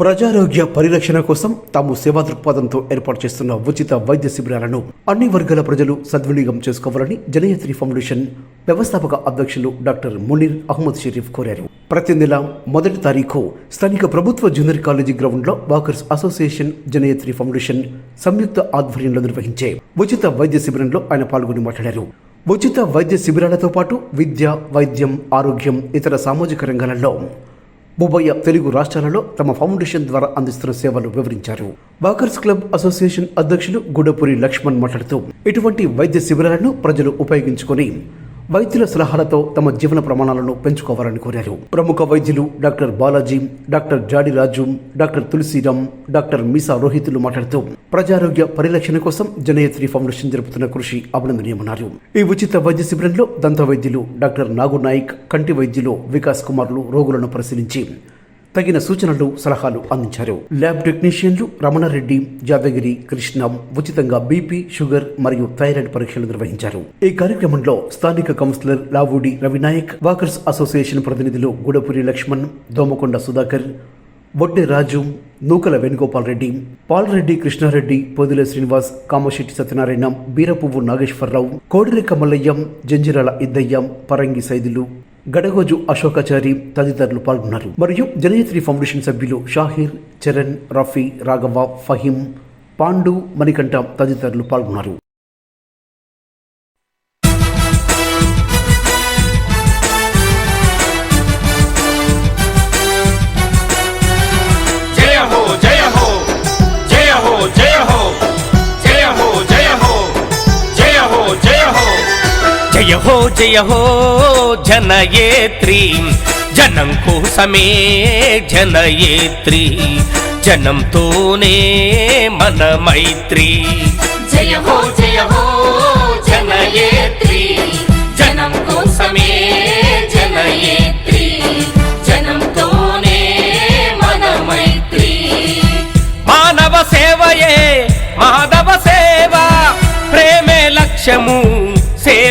ప్రజారోగ్య పరిరక్షణ కోసం తాము సేవా దృక్పథంతో ఏర్పాటు చేస్తున్న ఉచిత వైద్య శిబిరాలను అన్ని వర్గాల ప్రజలు సద్వినియోగం చేసుకోవాలని జనయత్రి ఫౌండేషన్ వ్యవస్థాపక అధ్యక్షులు డాక్టర్ మునీర్ అహ్మద్ షరీఫ్ కోరారు. ప్రతి నెల మొదటి తారీఖు స్థానిక ప్రభుత్వ జూనియర్ కాలేజీ గ్రౌండ్లో వాకర్స్ అసోసియేషన్ జనయత్రి ఫౌండేషన్ సంయుక్త ఆధ్వర్యంలో నిర్వహించే ఉచిత వైద్య శిబిరంలో ఆయన పాల్గొని మాట్లాడారు. ఉచిత వైద్య శిబిరాలతో పాటు విద్య వైద్యం ఆరోగ్యం ఇతర సామాజిక రంగాలలో ఉభయ తెలుగు రాష్ట్రాలలో తమ ఫౌండేషన్ ద్వారా అందిస్తున్న సేవలు వివరించారు. వాకర్స్ క్లబ్ అసోసియేషన్ అధ్యక్షులు గుడపూరి లక్ష్మణ్ మాట్లాడుతూ ఇటువంటి వైద్య శిబిరాలను ప్రజలు ఉపయోగించుకొని వైద్యుల సలహాలతో తమ జీవన ప్రమాణాలను పెంచుకోవాలని కోరారు. ప్రముఖ వైద్యులు doctor Balaji doctor Jadi Raju doctor Tulasiram doctor Meesa రోహితులు మాట్లాడుతూ ప్రజారోగ్య పరిరక్షణ కోసం జనయత్రి ఫౌండేషన్ జరుపుతున్న కృషి అభినందనీయమన్నారు. ఈ ఉచిత వైద్య శిబిరంలో దంత వైద్యులు డాక్టర్ నాగు నాయక్ కంటి వైద్యులు వికాస్ కుమార్లు రోగులను పరిశీలించి తగిన సూచనలు సలహాలు అందించారు. ల్యాబ్ టెక్నీషియన్లు రమణారెడ్డి జావగిరి కృష్ణ ఉచితంగా బీపీ షుగర్ మరియు థైరాయిడ్ పరీక్షలు నిర్వహించారు. ఈ కార్యక్రమంలో స్థానిక councillor Lavudi Ravinayak walkers association ప్రతినిధులు గుడపురి లక్ష్మణ్ దోమకొండ సుధాకర్ బొట్టె రాజు నూకల వేణుగోపాల్ రెడ్డి పాలరెడ్డి కృష్ణారెడ్డి పొదిల శ్రీనివాస్ కామశెట్టి సత్యనారాయణ బీరపువ్వు నాగేశ్వరరావు కోడిరెక్క మల్లయ్యం జంజిరాల ఇద్దయ్యం పరంగి సైదులు గడగోజు అశోకాచారి తదితరులు పాల్గొన్నారు. మరియు జనయత్రి ఫౌండేషన్ సభ్యులు షాహిర్ చరణ్ రఫీ రాఘవ ఫహీం పాండు మణికంఠ తదితరులు పాల్గొన్నారు. జయ హో జయ హో జనయేత్రి. జనం కోసమే జనయేత్రి. జనంతోనే మన మైత్రి జయ హో జయ హో జనయేత్రి. జనం కోసమే జనయేత్రి. జనంతోనే మన మైత్రి మానవ సేవయే మాధవ సేవ ప్రేమే లక్ష్యము.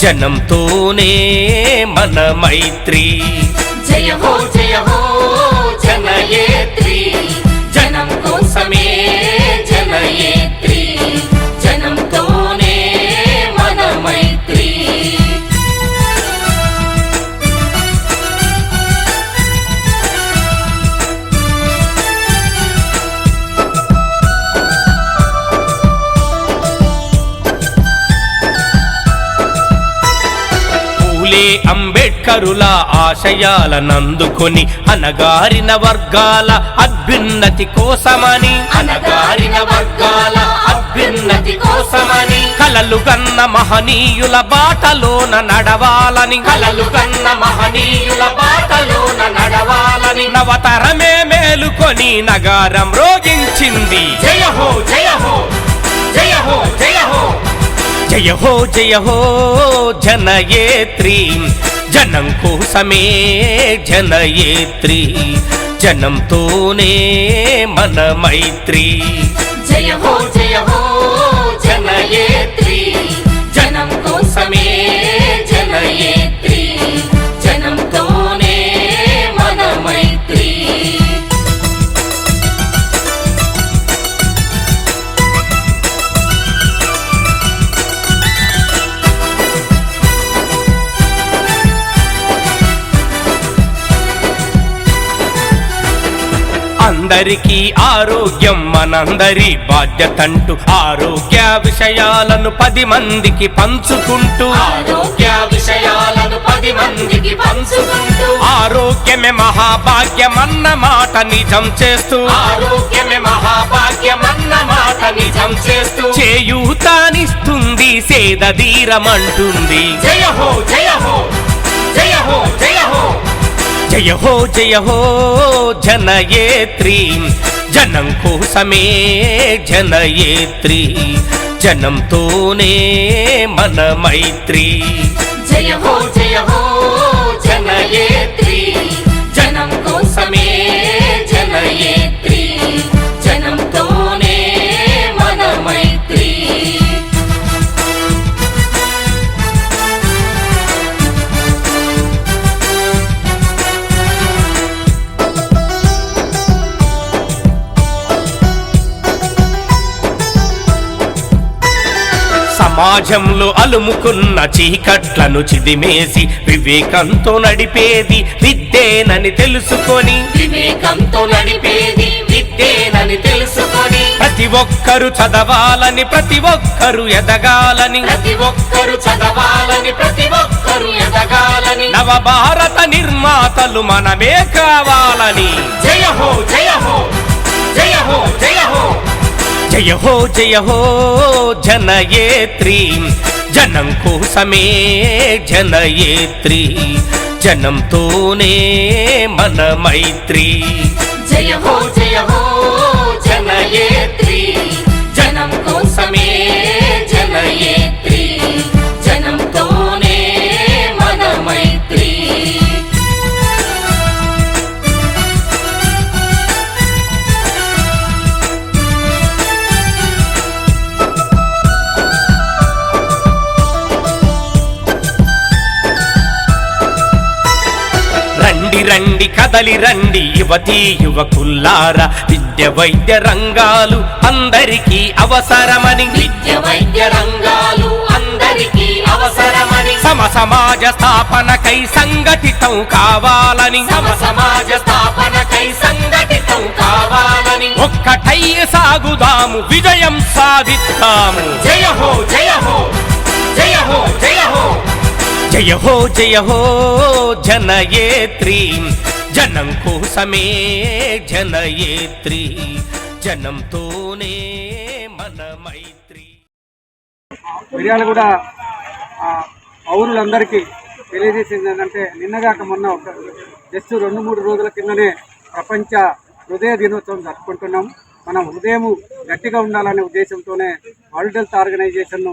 జనంతోనే మన మైత్రి. జయ హో జయ హో. అంబేడ్కరుల ఆశయాలనందుకొని అనగారిన వర్గాల అభ్యున్నతి కోసమని అనగారిన వర్గాల అభ్యున్నతి కోసమని కలలు గన్న మహనీయుల బాటలోన నడవాలని కలలు కన్న మహనీయుల బాటలోన నడవాలని. నవతరమే మేలుకొని నగారం రోగించింది. జయ హో జయ హో జయ హో జయ హో. జయ హో జయ హో జనయేత్రి. జనం కోసమే జనయేత్రి. జనంతోనే మన మైత్రి. జయ హో జయ అందరికీ ఆరోగ్యం మనందరి బాధ్యతంటూ. ఆరోగ్య విషయాలను పది మందికి పంచుకుంటూ. ఆరోగ్య విషయాలను పది మందికి పంచుకుంటూ. ఆరోగ్యమే మహాభాగ్యమన్న మాట నిజం చేస్తూ. ఆరోగ్యమే మహాభాగ్యమన్న మాట నిజం చేస్తూ. చేయూతానిస్తుంది సేదధీరమంటుంది జయ హో జయ హో జయ హో జయ హో. జయ హో జయ హో జనయేత్రి. జనం కోసమే జనయేత్రి. జనంతోనే మన మైత్రి. జయ హో జయ హో జనయేత్రి. సమాజంలో అలుముకున్న చీకట్లను చిదిమేసి వివేకంతో నడిపేది విద్యేనని తెలుసుకొని. వివేకంతో నడిపేది విద్యేనని తెలుసుకొని. ప్రతి ఒక్కరు చదవాలని ప్రతి ఒక్కరు ఎదగాలని. ప్రతి ఒక్కరు చదవాలని ప్రతి ఒక్కరు ఎదగాలని. నవ భారత నిర్మాతలు మనమే కావాలని. జయ హో జయ హో జయ హో జయ హో జనయేత్రి. జనం కోసమే జనయేత్రి. జనంతోనే మన మైత్రి. జయ హో జయ హో జనయేత్రి. జనం కోసమే కదలి రండి యువతీ యువకుల్లార. విద్య వైద్య రంగాలు అందరికీ అవసరమని. విద్య వైద్య రంగాలు అందరికీ అవసరమని. సమ సమాజ స్థాపనకై సంఘటితం కావాలని. సమ సమాజ స్థాపనకై సంఘటితం కావాలని. ఒక్కటై సాగుదాము విజయం సాధిస్తాము జయ హో జయ హో జయ హో జయ హో. జయ హో జయ హో జనయేత్రి. జనం కోసమే జనయేత్రి జనంతోనే మన మైత్రి మిర్యాలగూడ కూడా పౌరులందరికీ తెలియజేసింది ఏంటంటే నిన్నగాక మొన్న ఒక జస్ట్ రెండు మూడు రోజుల కిందనే ప్రపంచ హృదయ దినోత్సవం జరుపుకుంటున్నాం. మనం హృదయం గట్టిగా ఉండాలనే ఉద్దేశంతోనే వరల్డ్ హెల్త్ ఆర్గనైజేషన్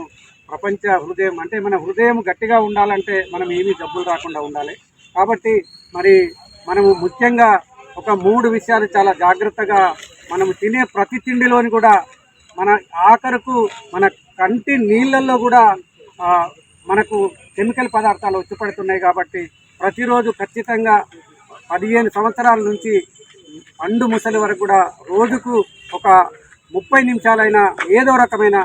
ప్రపంచ హృదయం అంటే మన హృదయం గట్టిగా ఉండాలంటే మనం ఏమీ జబ్బులు రాకుండా ఉండాలి. కాబట్టి మరి మనము ముఖ్యంగా ఒక మూడు విషయాలు చాలా జాగ్రత్తగా మనము తినే ప్రతి తిండిలోని కూడా మన ఆఖరకు మన కంటి నీళ్ళల్లో కూడా మనకు కెమికల్ పదార్థాలు వచ్చిపడుతున్నాయి కాబట్టి ప్రతిరోజు ఖచ్చితంగా పదిహేను సంవత్సరాల నుంచి అండు ముసలి వరకు కూడా రోజుకు ఒక ముప్పై నిమిషాలైనా ఏదో రకమైన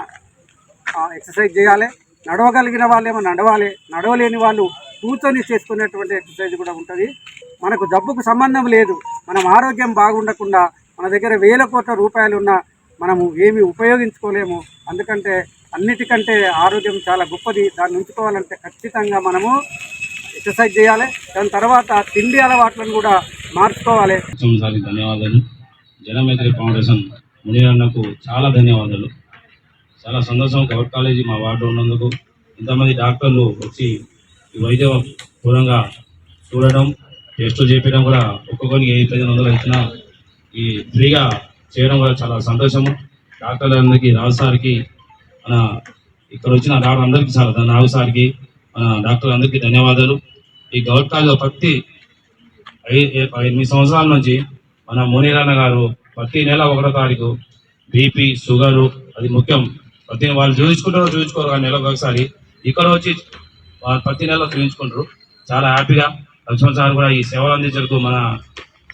ఎక్సర్సైజ్ చేయాలి. నడవగలిగిన వాళ్ళేమో నడవాలి. నడవలేని వాళ్ళు కూర్చొని చేసుకునేటువంటి ఎక్సర్సైజ్ కూడా ఉంటుంది. మనకు జబ్బుకు సంబంధం లేదు. మనం ఆరోగ్యం బాగుండకుండా మన దగ్గర వేల కోట్ల రూపాయలు ఉన్నా మనము ఏమి ఉపయోగించుకోలేము. అందుకంటే అన్నిటికంటే ఆరోగ్యం చాలా గొప్పది. దాన్ని ఉంచుకోవాలంటే ఖచ్చితంగా మనము ఎక్సర్సైజ్ చేయాలి. దాని తర్వాత తిండి అలవాట్లను కూడా మార్చుకోవాలి. ధన్యవాదాలు. జనమైత్రి ఫౌండేషన్ మునిరన్నకు చాలా ధన్యవాదాలు. చాలా సంతోషం గవర్నమెంట్ కాలేజీ మా వార్డు ఉన్నందుకు. ఇంతమంది డాక్టర్లు వచ్చి ఈ వైద్య పూర్వంగా చూడడం టెస్టులు చేపించడం కూడా ఒక్కొక్కరికి ఏ పదిహేను వందలు ఇచ్చినా ఈ ఫ్రీగా చేయడం కూడా చాలా సంతోషము. డాక్టర్లందరికీ రావు సార్కి మన ఇక్కడ వచ్చిన డాక్టర్ అందరికీ చాలా ధన్య- రావు సార్కి మన డాక్టర్ అందరికీ ధన్యవాదాలు. ఈ గౌట్ కాలేజ్ ప్రతి ఎనిమిది సంవత్సరాల నుంచి మన మోనిరాన్న గారు ప్రతి నెల ఒకటో తారీఖు బీపీ షుగరు అది ముఖ్యం. ప్రతి వాళ్ళు చూపించుకుంటారో చూపించుకోరు కానీ నెలకు ఒకసారి ఇక్కడ వచ్చి ప్రతి నెల చూపించుకుంటారు చాలా హ్యాపీగా లక్ష్మణ్ సార్ కూడా ఈ సేవలు అందించడానికి మన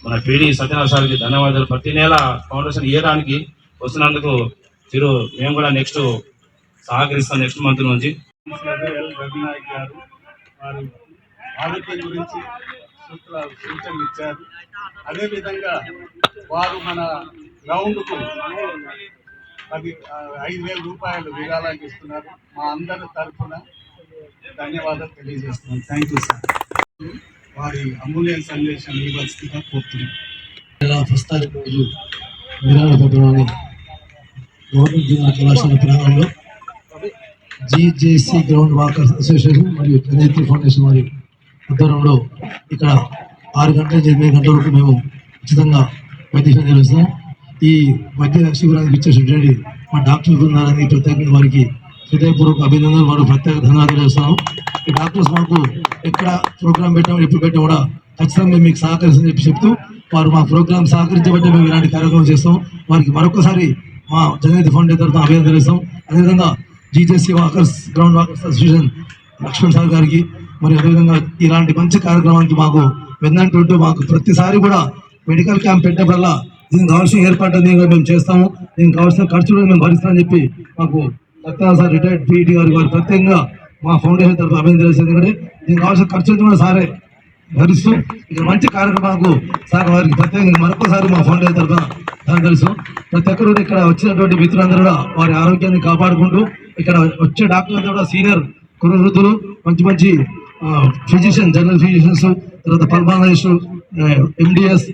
మన పీడి సత్యనారాయణ సార్కి ధన్యవాదాలు. ప్రతి నెల ఫౌండేషన్ ఇవ్వడానికి వస్తున్నందుకు మీరు మేము కూడా నెక్స్ట్ సహకరిస్తాం నెక్స్ట్ మంత్ నుంచి. ఎల్ గారు వారు ఆరోగ్యం గురించి సూత్ర సూచనలు ఇచ్చారు. అదేవిధంగా వారు మన గ్రౌండ్కు పది ఐదు వేల రూపాయలు విరాళానికి ఇస్తున్నారు. మా అందరి తరఫున ధన్యవాదాలు తెలియజేస్తున్నాను థ్యాంక్ యూ సార్. వారి అమూల్య సందేశం ఇవ్వాల్సిందిగా కోరుతున్నాం. నెల రోజు విరాళపట్నంలోని గవర్నమెంట్ జూనియర్ కళాశాల ప్రాంగంలో జిజేసి గ్రౌండ్ వాకర్స్ అసోసియేషన్ మరియు జనైత్రి ఫౌండేషన్ వారి ఆధ్వర్యంలో ఇక్కడ ఆరు గంటల నుంచి ఎనిమిది గంటల వరకు మేము ఉచితంగా వైద్యం నిర్వహిస్తాం ఈ వైద్య శిబిరానికి ఇచ్చేసినటువంటి మా డాక్టర్ బృందాలని ప్రత్యేకంగా వారికి హృదయపూర్వక అభినందనలు వారు ప్రత్యేక ధన్యవాదాలు చేస్తాము ఈ డాక్టర్స్ మాకు ఎక్కడ ప్రోగ్రామ్ పెట్టాము ఎప్పుడు పెట్టాము కూడా ఖచ్చితంగా మేము మీకు సహకరిస్తుందని చెప్పి చెప్తూ వారు మా ప్రోగ్రామ్ సహకరించబట్టి మేము ఇలాంటి కార్యక్రమం చేస్తాం. వారికి మరొకసారి మా జనహిత ఫౌండేషన్ తరఫున అభినందనలు తెలుస్తాం అదేవిధంగా GJC walkers ground walkers association Lakshman sir గారికి మరి అదేవిధంగా ఇలాంటి మంచి కార్యక్రమానికి మాకు వెన్నంటుంటూ మాకు ప్రతిసారి కూడా మెడికల్ క్యాంప్ పెట్టినప్పుడల్లా దీనికి కావాల్సిన ఏర్పాటు అనేది మేము చేస్తాము. దీనికి కావాల్సిన ఖర్చులు మేము భరిస్తామని చెప్పి మాకు సత్యనారాయణ సార్ రిటైర్డ్ పీఈటీ గారు వారు ప్రత్యేకంగా మా ఫౌండేషన్ తరఫున అభినందనలు ఎందుకంటే దీనికి కావాల్సిన ఖర్చులు కూడా సారే. భరిస్తూ. ఇక మంచి కార్యక్రమాలకు సార్ వారికి ప్రత్యేకంగా మరొకసారి మా ఫౌండేషన్ తరఫున తెలుసు ప్రతి ఒక్కరు ఇక్కడ వచ్చినటువంటి మిత్రులందరూ కూడా వారి ఆరోగ్యాన్ని కాపాడుకుంటూ ఇక్కడ వచ్చే డాక్టర్లంతా కూడా సీనియర్ కురు వృద్ధులు మంచి మంచి ఫిజిషియన్ జనరల్ ఫిజిషియన్స్ తర్వాత పల్మాలజిస్ట్ ఎండిఎస్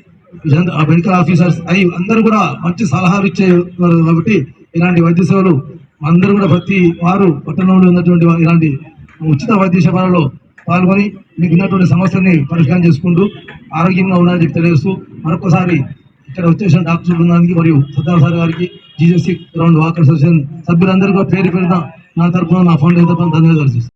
మెడికల్ ఆఫీసర్స్ అవి అందరూ కూడా మంచి సలహాలు ఇచ్చే కాబట్టి ఇలాంటి వైద్య సేవలు అందరూ కూడా ప్రతి వారు పట్టణంలో ఉన్నటువంటి ఇలాంటి ఉచిత వైద్య సేవలలో పాల్గొని మీకు ఉన్నటువంటి సమస్యని పరిష్కారం చేసుకుంటూ ఆరోగ్యంగా ఉండాలని చెప్పి తెలియజేస్తూ మరొకసారి ఇక్కడ వచ్చేసిన డాక్టర్ బృందానికి మరియు సర్దార్ సార్ గారికి జీజేసీ గ్రౌండ్ వాకర్ అసోసియేషన్ సభ్యులందరూ కూడా పేరు పెడతా నా తరఫున నా ఫండ్ తరఫున ధన్యవాదాలు